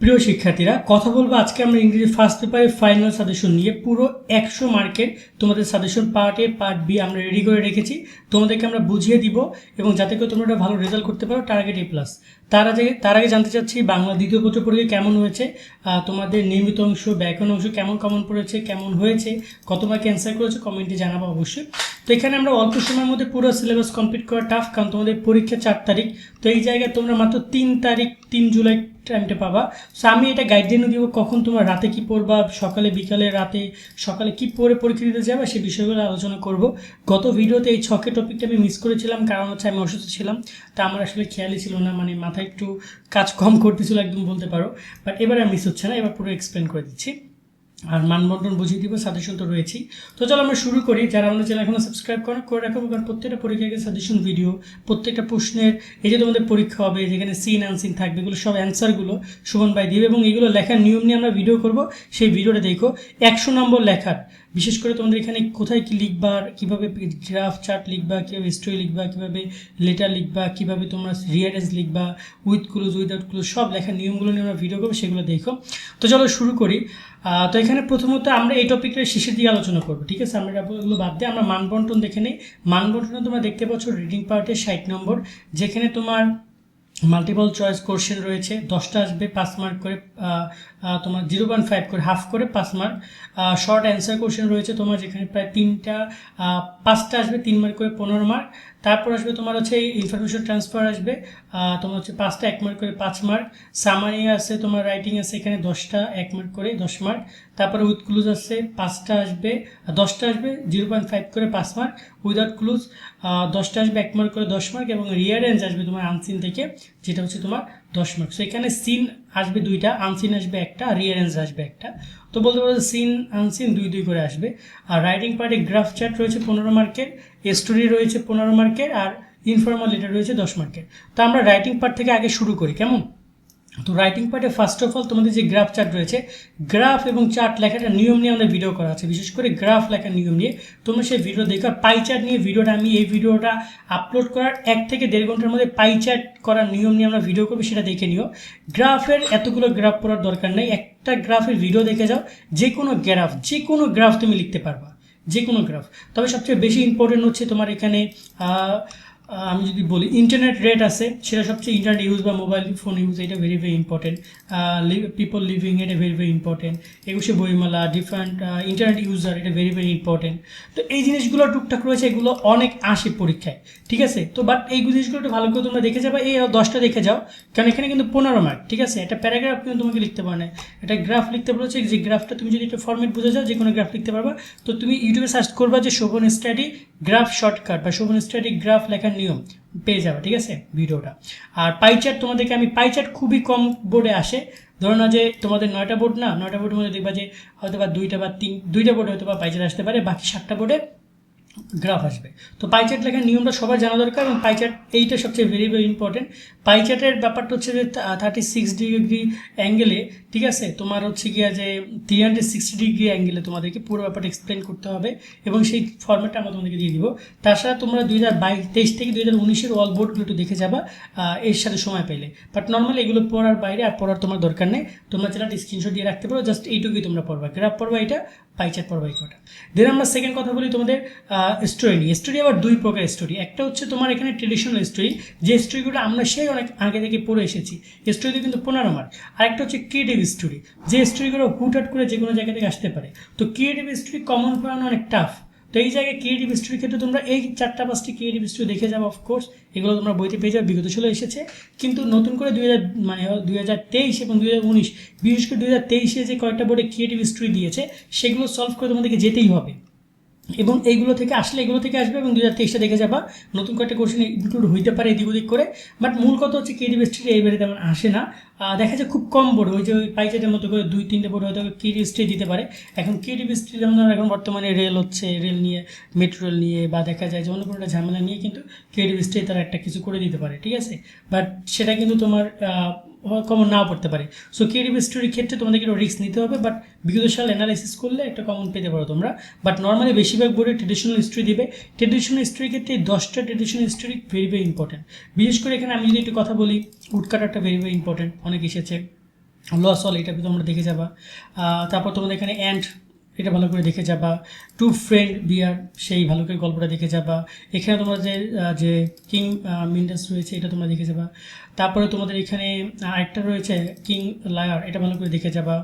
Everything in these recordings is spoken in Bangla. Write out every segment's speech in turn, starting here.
প্রিয় শিক্ষার্থীরা, কথা বলব আজকে আমরা ইংরেজি ফার্স্ট পেপারের ফাইনাল সাজেশন নিয়ে। পুরো একশো মার্কের তোমাদের suggestion part A part B আমরা রেডি করে রেখেছি। তোমাদেরকে আমরা বুঝিয়ে দিব এবং যাতে করে তোমরা একটা ভালো রেজাল্ট করতে পারো টার্গেট এ প্লাস তার আগে তার আগে জানতে চাচ্ছি বাংলা দ্বিতীয় পত্র পরীক্ষা কেমন হয়েছে? তোমাদের নিয়মিত অংশ, ব্যাকরণ অংশ কেমন কমন পড়েছে, কেমন হয়েছে? কত মার্কে করেছে? কমেন্টে জানাব অবশ্যই। তো এখানে আমরা অল্প সময়ের মধ্যে পুরো সিলেবাস কমপ্লিট করা টাফ কারণ তোমাদের পরীক্ষা চার তারিখ। তো এই জায়গায় তোমরা মাত্র তিন তারিখ, তিন জুলাই টাইমটা পাবা। সো আমি এটা গাইডলাইনও দিব কখন তোমরা রাতে কি পড়বা, সকালে, বিকালে, রাতে, সকালে কি পড়ে পরীক্ষা দিতে যাবে, সেই বিষয়গুলো আলোচনা করব। গত ভিডিওতে এই ছকের টপিকটা আমি মিস করেছিলাম, কারণ হচ্ছে আমি অসুস্থ ছিলাম, তা আমার আসলে খেয়ালই ছিল না মানে মাথায় একটু কাজ কম করতেছিল, একদম বলতে পারো। বাট এবার আর মিস হচ্ছে না, এবার পুরো এক্সপ্লেন করে দিচ্ছি। আর মানবন্ধন বুঝিয়ে দিব সাজেশন তো রয়েছেই। তো চলো আমরা শুরু করি। যারা আমাদের চ্যানেল এখনও সাবস্ক্রাইব করেন, করে রাখব কারণ প্রত্যেকটা পরীক্ষাকে সাজেশন ভিডিও প্রত্যেকটা প্রশ্নের, এই যে তোমাদের পরীক্ষা হবে, যেখানে সিন অ্যান্সিন থাকবে, এগুলো সব অ্যান্সারগুলো সুমন ভাই দিবে এবং এগুলো লেখার নিয়ম নিয়ে আমরা ভিডিও করব। সেই ভিডিওটা দেখো। একশো নম্বর লেখার। বিশেষ করে তোমাদের এখানে কোথায় কি লিখবা, কীভাবে গ্রাফ চার্ট লিখবা, কীভাবে স্টোরি লিখবা, কীভাবে লেটার লিখবা, কীভাবে তোমরা রিয়ারেন্স লিখবা উইথ ক্লোজ উইদাউট ক্লোজ সব লেখার নিয়মগুলো নিয়ে আমরা ভিডিও করব, সেগুলো দেখো। তো চলো শুরু করি। তো এখানে প্রথমত আমরা এই টপিকটা শেষের দিকে আলোচনা করব, ঠিক আছে? আমরা এগুলো বাদ দিয়ে আমরা মানবন্টন দেখে নিই। মানবন্টনে তোমরা দেখতে পাচ্ছ রিডিং পার্টের ষাট নম্বর, যেখানে তোমার মাল্টিপল চয়েস কোশ্চেন রয়েছে। দশটা আসবে, পাঁচ মার্ক করে তোমার জিরো পয়েন্ট ফাইভ করে হাফ করে পাঁচ মার্ক শর্ট অ্যান্সার কোশ্চেন রয়েছে তোমার যেখানে প্রায় তিনটা পাঁচটা আসবে, তিন মার্ক করে পনেরো মার্ক তারপর আসবে তোমার হচ্ছে ইনফরমেশন ট্রান্সফার আসবে। তোমার হচ্ছে পাঁচটা এক মার্ক করে পাঁচ মার্ক সামারি আছে, তোমার রাইটিং আছে এখানে দশটা এক মার্ক করে দশ মার্ক তারপরে উইথ ক্লুজ আছে, পাঁচটা আসবে দশটা আসবে জিরো পয়েন্ট ফাইভ করে পাঁচ মার্ক উইদাউট ক্লুজ দশটা আসবে এক মার্ক করে দশ মার্ক এবং রিয়ারেঞ্জ আসবে তোমার আনসিন থেকে, যেটা হচ্ছে তোমার দশ মার্ক সো এখানে সিন আসবে দুইটা আনসিন আসবে একটা রিয়ারেঞ্জ আসবে একটা। তো বলতে পারো সিন আনসিন দুই দুই করে আসবে। আর রাইটিং পার্টে গ্রাফ চার্ট রয়েছে পনেরো মার্কের স্টোরি রয়েছে পনেরো মার্কের আর ইনফর্মাল লেটার রয়েছে দশ মার্কের তো আমরা রাইটিং পার্ট থেকে আগে শুরু করি, কেমন? তো রাইটিং পার্টে ফার্স্ট অফ অল তোমাদের যে গ্রাফ চার্ট রয়েছে গ্রাফ এবং চার্ট লেখাটা নিয়ম নিয়ে আমাদের ভিডিও করা আছে। বিশেষ করে গ্রাফ লেখার নিয়ম নিয়ে তোমরা সেই ভিডিও দেখো। পাই চার্ট নিয়ে ভিডিওটা আমি এই ভিডিওটা আপলোড করার এক থেকে দেড় ঘণ্টার মধ্যে পাই চার্ট করার নিয়ম নিয়ে আমরা ভিডিও করব, সেটা দেখে নিও। গ্রাফের এতগুলো গ্রাফ পড়ার দরকার নেই। একটা গ্রাফের ভিডিও দেখে যাও। যে কোনো গ্রাফ যে কোনো গ্রাফ তুমি লিখতে পারবা। যে কোনো গ্রাফ তবে সবচেয়ে বেশি ইম্পর্টেন্ট হচ্ছে তোমার এখানে আমি যদি বলি ইন্টারনেট রেট আছে, সেটা সবচেয়ে ইন্টারনেট ইউজ বা মোবাইল ফোন ইউজ এটা very very important people living এটা ভেরি ভেরি ইম্পর্টেন্ট একুশে বইমালা ডিফারেন্ট ইন্টারনেট ইউজার এটা ভেরি ভেরি ইম্পর্টেন্ট তো এই জিনিসগুলো টুকটাক রয়েছে, এগুলো অনেক আসে পরীক্ষায়, ঠিক আছে? তো বাট এই জিনিসগুলো একটু ভালো করে তোমরা দেখে যাবে, এই দশটা দেখে যাও, কারণ এখানে কিন্তু পনেরো মার্ক ঠিক আছে? একটা প্যারাগ্রাফ কিন্তু তোমাকে লিখতে পারে না। একটা গ্রাফ লিখতে বলেছে যে গ্রাফটা তুমি যদি একটা ফর্মেট বুঝে যাও যে কোনো গ্রাফ লিখতে পারবা। তো তুমি ইউটিউবে সার্চ করবা যে শোভন স্টাডি গ্রাফ শর্টকাট বা শোভন স্ট্যাটিক গ্রাফ লেখার নিয়ম পেয়ে যাবে, ঠিক আছে, ভিডিওটা। আর পাই তোমাদেরকে আমি পাই খুবই কম বোর্ডে আসে। ধরো না যে তোমাদের নয়টা বোর্ড না, নয়টা বোর্ডের মধ্যে দেখবা যে হয়তো বা দুইটা বা তিন, দুইটা বোর্ডে হয়তো বা পাই আসতে পারে, বাকি সাতটা বোর্ডে গ্রাফ আসবে। তো পাই লেখার নিয়মটা সবার জানা দরকার এবং পাই এইটা সবচেয়ে ভেরি ভেরি ইম্পর্টেন্ট পাই ব্যাপারটা হচ্ছে যে থার্টি সিক্স ডিগ্রি অ্যাঙ্গেলে ঠিক আছে? তোমার হচ্ছে গিয়া যে থ্রি হান্ড্রেড সিক্সটি ডিগ্রি অ্যাঙ্গেলে তোমাদেরকে পুরো ব্যাপারটা এক্সপ্লেন করতে হবে এবং সেই ফর্মেটটা আমরা তোমাদেরকে দিয়ে দিব। তাছাড়া তোমরা দুই হাজার বাইশ, তেইশ থেকে দুই হাজার উনিশের অল বোর্ডগুলো একটু দেখে যাবা এর সাথে সময় পেলে। বাট নর্মালি এগুলো পড়ার বাইরে আর পড়ার তোমার দরকার নেই। তোমরা যেটা স্ক্রিনশট দিয়ে রাখতে পারো জাস্ট এইটুকুই তোমরা পড়বা। গ্রাফ পড়বা এটা পাইচার পর্ব এই কটা। দেন আমরা সেকেন্ড কথা বলি তোমাদের স্টোরি নিয়ে। স্টোরি আবার দুই প্রকার স্টোরি একটা হচ্ছে তোমার এখানে ট্রেডিশনাল স্টোরি যে স্টোরিগুলো আমরা সেই অনেক আগে থেকে পড়ে এসেছি। স্টোরিতে কিন্তু পনেরো মার্ক আরেকটা হচ্ছে ক্রিয়েটিভ স্টোরি যে স্টোরিগুলো হুট হুটহাট করে যে কোনো জায়গা থেকে আসতে পারে। তো ক্রিয়েটিভ স্টোরি কমন পড়ানো অনেক টাফ তো এই জায়গায় ক্রিয়েটিভ স্টোরির ক্ষেত্রে তোমরা এই চারটা পাঁচটি ক্রিয়েটিভ স্টোরি দেখে যাব অফকোর্স এগুলো তোমরা বইতে পেয়ে যাবে, বিগত চলে এসেছে। কিন্তু নতুন করে দুই হাজার মানে দুই হাজার তেইশ এবং দুই হাজার উনিশ, বিশেষ করে দুই হাজার তেইশে যে কয়েকটা বোর্ডে ক্রিয়েটিভ স্টোরি দিয়েছে, সেগুলো সলভ করে তোমাদেরকে যেতেই হবে। এবং এইগুলো থেকে আসলে এগুলো থেকে আসবে এবং দু হাজার তেইশটা দেখে যাবা নতুন কয়েকটা কোশ্চেন ইনক্লুড হইতে পারে এদিক ওদিক করে। বাট মূল কথা হচ্ছে ক্রিয়েটিভ স্টোরি এইবারে তেমন আসে না। দেখা যায় খুব কম বোর্ড ওই যে ওই পাইচারের মতো করে দুই, তিনটে বোর্ড হয়তো ক্রিয়েটিভ স্টোরি দিতে পারে। এখন ক্রিয়েটিভ স্টোরি যেমন এখন বর্তমানে রেল হচ্ছে রেল নিয়ে মেট্রো রেল নিয়ে বা দেখা যায় যে অন্য কোনো ঝামেলা নিয়ে কিন্তু ক্রিয়েটিভ স্টোরি তারা একটা কিছু করে দিতে পারে, ঠিক আছে? বাট সেটা কিন্তু তোমার কমন নাও পড়তে পারে। সো ক্রিয়েটিভ স্টোরির ক্ষেত্রে তোমাদেরকে একটু রিস্ক নিতে হবে বাট বিগত সাল অ্যানালাইসিস করলে একটা কমন পেতে পারো তোমরা। বাট নর্মালি বেশিরভাগ বোর্ডে ট্রেডিশনাল হিস্ট্রি দেবে। ট্রেডিশনাল হিস্ট্রির ক্ষেত্রে এই দশটা traditional history very very important বিশেষ করে এখানে আমি যদি একটু কথা বলি উটকাটারটা ভেরি ভেরি ইম্পর্টেন্ট অনেক এসেছে। লস অল এটা তোমরা দেখে যাবা। তারপর তোমাদের এখানে অ্যান্ড এটা ভালো করে দেখে যাবা। টু ফ্রেন্ড বিয়ার সেই ভালো করে গল্পটা দেখে যাবা। এখানে তোমার যে যে কিং মিন্ডাস রয়েছে, এটা তোমরা দেখে যাবা। তারপরে তোমাদের এখানে আরেকটা রয়েছে কিং লায়ার এটা ভালো করে দেখে যাবা।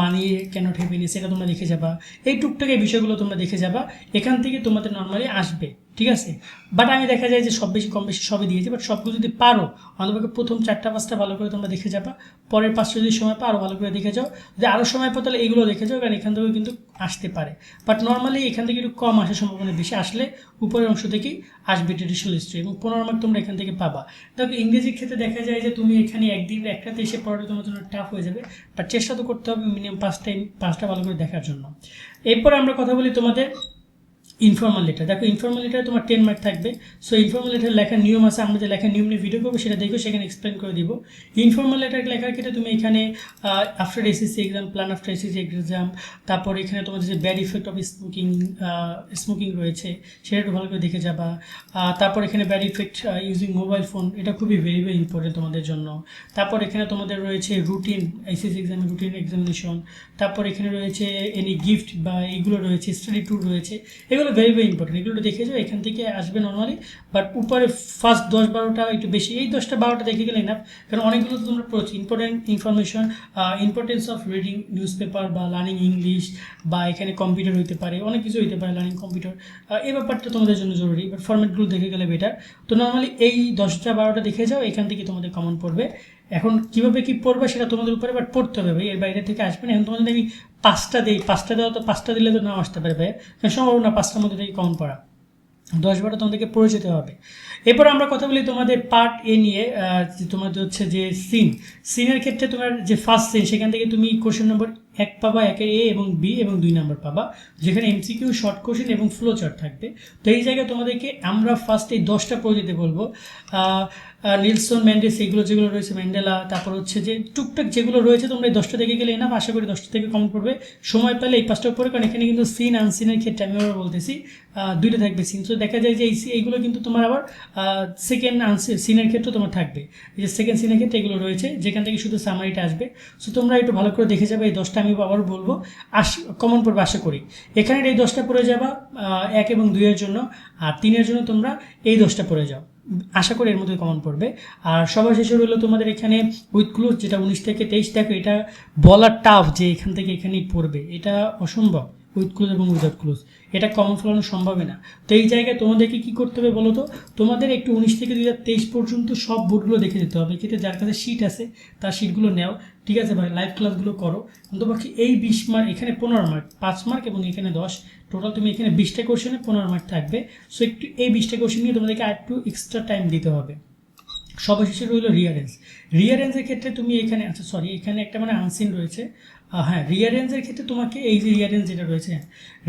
মানি কেন ঠেপিনি, সেটা তোমরা দেখে যাবা। এই টুকটাক এই বিষয়গুলো তোমরা দেখে যাবা। এখান থেকে তোমাদের নর্মালি আসবে। ঠিক আছে? বাট আমি দেখা যায় যে সব বেশি, কম বেশি সবই দিয়েছি। বাট সবগুলো যদি পারো, অন্তপক্ষে প্রথম চারটা পাঁচটা ভালো করে তোমরা দেখে যাবা। পরের পাঁচটা যদি সময় আরও ভালো করে দেখে যাও। যদি আরও সময় পাও, তাহলে এইগুলো দেখে যাও, কারণ এখান থেকেও কিন্তু আসতে পারে। বাট নর্মালি এখান থেকে একটু কম আসার সম্ভাবনা বেশি। আসলে উপরের অংশ থেকেই আসবে ট্রেডিশনাল হিস্ট্রি এবং পনেরো মার্ক তোমরা এখান থেকে পাবা। দেখো, ইংরেজির ক্ষেত্রে দেখা যায় যে তুমি এখানে একদিন একটাতে এসে পড়াটা তোমার জন্য টাফ হয়ে যাবে। বাট চেষ্টা তো করতে হবে মিনিমাম পাঁচ টাইম পাঁচটা ভালো করে দেখার জন্য। এরপর আমরা কথা বলি তোমাদের ইনফর্মাল লেটার দেখো ইনফর্মাল লেটারে তোমার টেন মার্ক থাকবে। সো ইনফর্মাল লেটার লেখার নিয়ম আছে, আমরা যে লেখার নিয়ম নিয়ে ভিডিও করব, সেটা দেখো সেখানে এক্সপ্লেন করে দিব। ইনফর্মাল লেটার লেখার ক্ষেত্রে তুমি এখানে after SSC exam plan after SSC exam তারপর এখানে তোমাদের যে bad effect of smoking smoking রয়েছে, সেটা একটু ভালো করে দেখে যাবা। তারপর এখানে bad effect using mobile phone এটা খুবই ভেরি ভেরি ইম্পর্টেন্ট তোমাদের জন্য। তারপর এখানে তোমাদের রয়েছে রুটিন এসএসসি এক্সামের রুটিন এক্সামিনেশন তারপর এখানে রয়েছে এনি গিফট বা এইগুলো রয়েছে স্টাডি ট্যুর রয়েছে। এগুলো ভেরি ভেরি ইম্পর্টেন্ট এগুলো দেখে যাও, এখান থেকে আসবে নর্মালি বাট উপরে ফার্স্ট দশ বারোটা একটু বেশি। এই দশটা বারোটা দেখে গেলে না কারণ অনেকগুলো তো তোমরা পড়ছো। Important information importance of reading news paper বা লার্নিং ইংলিশ বা এখানে কম্পিউটার হইতে পারে, অনেক কিছু হইতে পারে লার্নিং কম্পিউটার এই ব্যাপারটা তোমাদের জন্য জরুরি বাট ফর্ম্যাটগুলো দেখে গেলে বেটার তো নর্মালি এই দশটা বারোটা দেখে যাও, এখান থেকে তোমাদের কমন পড়বে। এখন কীভাবে কি পড়বে সেটা তোমাদের উপরে বাট পড়তে হবে এর বাইরে থেকে আসবে না। এখন তোমাদের আমি পাঁচটা দিই, পাঁচটা দেওয়া তো, পাঁচটা দিলে তো নাও আসতে পারে ভাই। সম্ভব না পাঁচটার মধ্যে থেকে কম পড়া। দশ বারো তোমাদেরকে পড়ে যেতে হবে। এরপর আমরা কথা বলি তোমাদের পার্ট এ নিয়ে তোমাদের হচ্ছে যে সিন সিনের ক্ষেত্রে তোমার যে ফার্স্ট সিন সেখান থেকে তুমি কোশ্চেন নম্বর এক পাবা একের এ এবং বি এবং দুই নাম্বার পাবা, যেখানে এমসিকিউ শর্ট কোশ্চেন এবং ফ্লো চার্ট থাকবে। তো এই জায়গায় তোমাদেরকে আমরা ফার্স্ট এই দশটা পড়ে দিতে বলব। নিলসন ম্যান্ডেস এগুলো যেগুলো রয়েছে ম্যান্ডেলা তারপর হচ্ছে যে টুকটাক যেগুলো রয়েছে, তোমরা এই দশটা থেকে গেলে এনাফ, আশা করি দশটা থেকে কম পড়বে। সময় পেলে এই পাঁচটা পড়ে, কারণ এখানে কিন্তু সিন আনসিনের ক্ষেত্রে আমি আবার বলতেছি দুইটা থাকবে সিন সো দেখা যায় যে এই এইগুলো কিন্তু তোমার আবার সেকেন্ড সিনের ক্ষেত্রে তোমার থাকবে। এই যে সেকেন্ড সিনের ক্ষেত্রে এগুলো রয়েছে, যেখান থেকে শুধু সামারিটা আসবে। সো তোমরা একটু ভালো করে দেখে যাবে এই দশটা। আমি আবার বলব, আশি কমন পড়বে আশা করি। এখানে এই দশটা পড়ে যাবা এক এবং দুইয়ের জন্য, আর তিনের জন্য তোমরা এই দশটা পড়ে যাও। আশা করি এর মধ্যে কমন পড়বে। আর সবার শেষে রইল তোমাদের এখানে উইথ ক্লোজ যেটা উনিশ থেকে তেইশ, দেখো এটা বলার টাফ যে এখান থেকে এখানেই পড়বে, এটা অসম্ভব। উইথ ক্লোজ এবং উইদাউট ক্লোজ এটা কমন ফলানো সম্ভবই না। তো এই জায়গায় তোমাদেরকে কী করতে হবে বলো তো তোমাদের একটু উনিশ থেকে দুই হাজার তেইশ পর্যন্ত সব বোর্ডগুলো দেখে যেতে হবে। এক্ষেত্রে যার কাছে শিট আছে, তার শিটগুলো নেও। ঠিক আছে ভাই? লাইভ ক্লাসগুলো করো। অন্তপক্ষে এই বিশ মার্ক এখানে পনেরো মার্ক পাঁচ মার্ক এবং এখানে দশ। টোটাল তুমি এখানে বিশটা কোশ্চেনে পনেরো মার্ক থাকবে। সো একটু এই বিশটা কোশ্চেন নিয়ে তোমাদেরকে আর একটু এক্সট্রা টাইম দিতে হবে। সর্বশেষে রইল রিয়ারেন্স রিয়ারেন্সের ক্ষেত্রে তুমি এখানে আচ্ছা সরি এখানে একটা মানে আনসিন রয়েছে। হ্যাঁ রিয়ারেঞ্জের ক্ষেত্রে তোমাকে এই যে রিয়ারেঞ্জ যেটা রয়েছে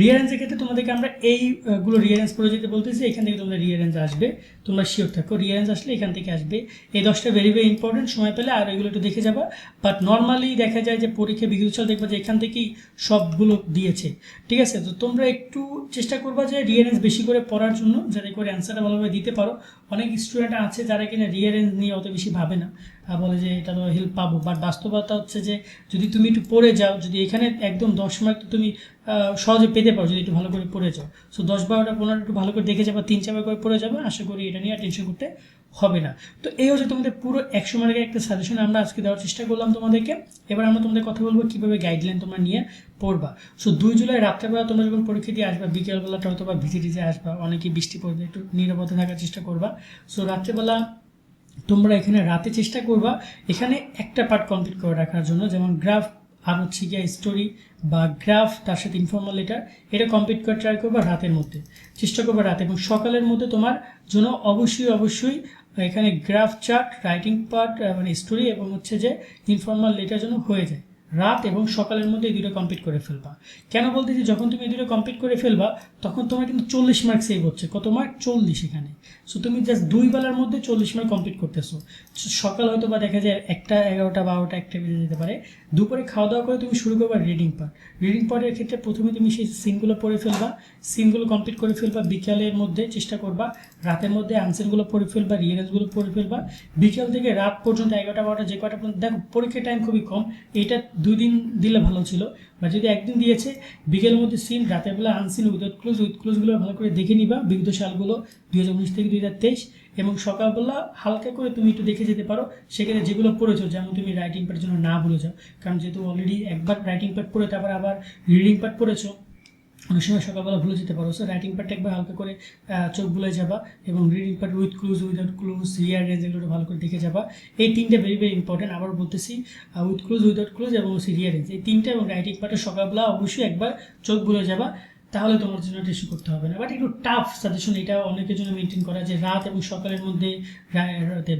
রিয়ারেঞ্জের ক্ষেত্রে তোমাদেরকে আমরা এইগুলো রিয়ারেঞ্জ করে যেতে বলতেছি, এখান থেকে তোমরা রিয়ারেঞ্জ আসবে, তোমরা শিওর থাকো রিয়ারেঞ্জ আসলে এখান থেকে আসবে। এই দশটা ভেরি ভেরি ইম্পর্টেন্ট সময় পেলে আর এগুলো একটু দেখে যাবা। বাট নর্মালি দেখা যায় যে পরীক্ষা বিগত সাল দেখবা যে এখান থেকেই সবগুলো দিয়েছে, ঠিক আছে? তো তোমরা একটু চেষ্টা করবা যে রিয়ারেঞ্জ বেশি করে পড়ার জন্য, যাতে করে অ্যান্সারটা ভালোভাবে দিতে পারো। অনেক স্টুডেন্ট আছে যারা কিনা রিয়ারেঞ্জ নিয়ে অত বেশি ভাবে না। বলে যে এটা তো হেল্প পাবো। বাট বাস্তবতা হচ্ছে যে যদি তুমি একটু পড়ে যাও, যদি এখানে একদম দশ মার্ক তুমি সহজে পেতে পারো যদি একটু ভালো করে পড়ে যাও। সো দশ বারোটা পনেরো একটু ভালো করে দেখে যাবে, তিন চারবার করে পড়ে যাবে, আশা করি এটা নিয়ে টেনশন করতে হবে না। তো এই হচ্ছে তোমাদের পুরো একশো মার্কের একটা সাজেশন আমরা আজকে দেওয়ার চেষ্টা করলাম তোমাদেরকে। এবার আমরা তোমাদের কথা বলব কীভাবে গাইডলাইন তোমরা নিয়ে পড়বা। সো দুই জুলাই রাত্রেবেলা তোমরা যখন পরীক্ষা দিয়ে আসবা, বিকেলবেলাটা হয়তো বা ভিজে ভিজিটিতে আসবা, অনেকেই বৃষ্টি পড়বে, একটু নিরাপদে থাকার চেষ্টা করবা। সো রাত্রেবেলা তোমরা এখানে রাতে চেষ্টা করবা এখানে একটা পার্ট কমপ্লিট করে রাখার জন্য। যেমন গ্রাফ আর হচ্ছে গিয়া স্টোরি বা গ্রাফ তার সাথে ইনফর্মাল লেটার এটা কমপ্লিট করে ট্রাই করবা রাতের মধ্যে। চেষ্টা করবা রাতে এবং সকালের মধ্যে তোমার জন্য অবশ্যই অবশ্যই এখানে গ্রাফ চার্ট রাইটিং পার্ট মানে স্টোরি এবং হচ্ছে যে ইনফর্মাল লেটার জন্য হয়ে যায়। রাত এবং সকালের মধ্যে এই দুটো কমপ্লিট করে ফেলবা। কেন বলতেছি যখন তুমি এই দুটো কমপ্লিট করে ফেলবা, তখন তোমার কিন্তু চল্লিশ মার্ক সেভ হচ্ছে। কত মার্ক চল্লিশ এখানে। সো তুমি জাস্ট দুই বেলার মধ্যে চল্লিশ মার্ক কমপ্লিট করতেছো। সকাল হয়তো বা দেখা যায় একটা এগারোটা, বারোটা, একটা বেজে যেতে পারে। দুপুরে খাওয়া দাওয়া করে তুমি শুরু করবা রিডিং পার্ট রিডিং পার্টের ক্ষেত্রে প্রথমে তুমি সেই সিনগুলো পড়ে ফেলবা। সিনগুলো কমপ্লিট করে ফেলবা, বিকালের মধ্যে চেষ্টা করবা। রাতের মধ্যে আনসারগুলো পড়ে ফেলবা রিয়ারেন্সগুলো পড়ে ফেলবা। বিকেল থেকে রাত পর্যন্ত এগারোটা, বারোটা, যে কটা পর্যন্ত দেখো, পরীক্ষার টাইম খুবই কম। এইটা দুই দিন দিলে ভালো ছিল। বা যদি একদিন দিয়েছে, বিকেলের মধ্যে সিন রাতের বেলা আনসিন উইদাউট ক্লোজ উইথ ক্লোজগুলো ভালো করে দেখে নিবা। বিগত সালগুলো দুই হাজার উনিশ থেকে দুই হাজার তেইশ এবং সকালবেলা হালকা করে তুমি একটু দেখে যেতে পারো। সেখানে যেগুলো পড়েছো, যেমন তুমি রাইটিং পার্টের জন্য না ভুলে যাও কারণ যেহেতু অলরেডি একবার রাইটিং পার্ট পড়ে, তারপর আবার রিডিং পার্ট পড়েছো অনেক সময় সকালবেলা ভুলে যেতে পারো। সো রাইটিং প্যাডটা একবার হালকা করে চোখ ভুলে যাবা এবং reading part with clues without clues rearrange এগুলো ভালো করে দেখে যাবা। এই তিনটে ভেরি ভেরি ইম্পর্টেন্ট আবার বলতেছি উইথ ক্লুজ উইদাউট ক্লুজ এবং রিয়ার রেঞ্জ এই তিনটে এবং রাইটিং প্যাডে সকালবেলা অবশ্যই একবার চোখ ভুলে যাবা, তাহলে তোমার জন্য এটা ইস্যু করতে হবে না। বাট একটু টাফ সাজেশন এটা অনেকের জন্য মেনটেন করা যে রাত এবং সকালের মধ্যে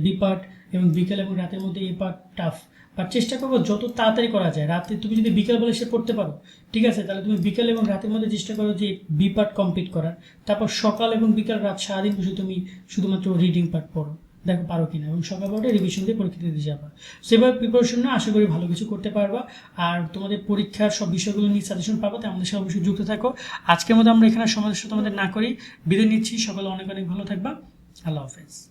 বি পার্ট এবং বিকেল এবং রাতের মধ্যে এই পার্ট টাফ বাট চেষ্টা করব যত তাড়াতাড়ি করা যায়। রাতে তুমি যদি বিকেলবেলা এসে পড়তে পারো, ঠিক আছে? তাহলে তুমি বিকেল এবং রাতের মধ্যে চেষ্টা করো যে বি পার্ট কমপ্লিট করার। তারপর সকাল এবং বিকাল রাত সারাদিন বসে তুমি শুধুমাত্র রিডিং পার্ট পড়ো। দেখো পারো কিনা এবং সকালবেলাটা রিভিশন দিয়ে পরীক্ষা দিতে যাবা। সেভাবে প্রিপারেশন না, আশা করি ভালো কিছু করতে পারবা। আর তোমাদের পরীক্ষার সব বিষয়গুলো নিয়ে সাজেশন পাবো, তাই আমাদের সাথে অবশ্যই যুক্ত থাকো। আজকের মতো আমরা এখানে সমস্যা তোমাদের না করি। বিদায় নিচ্ছি। সকালে অনেক অনেক ভালো থাকবা। আল্লাহ হাফেজ।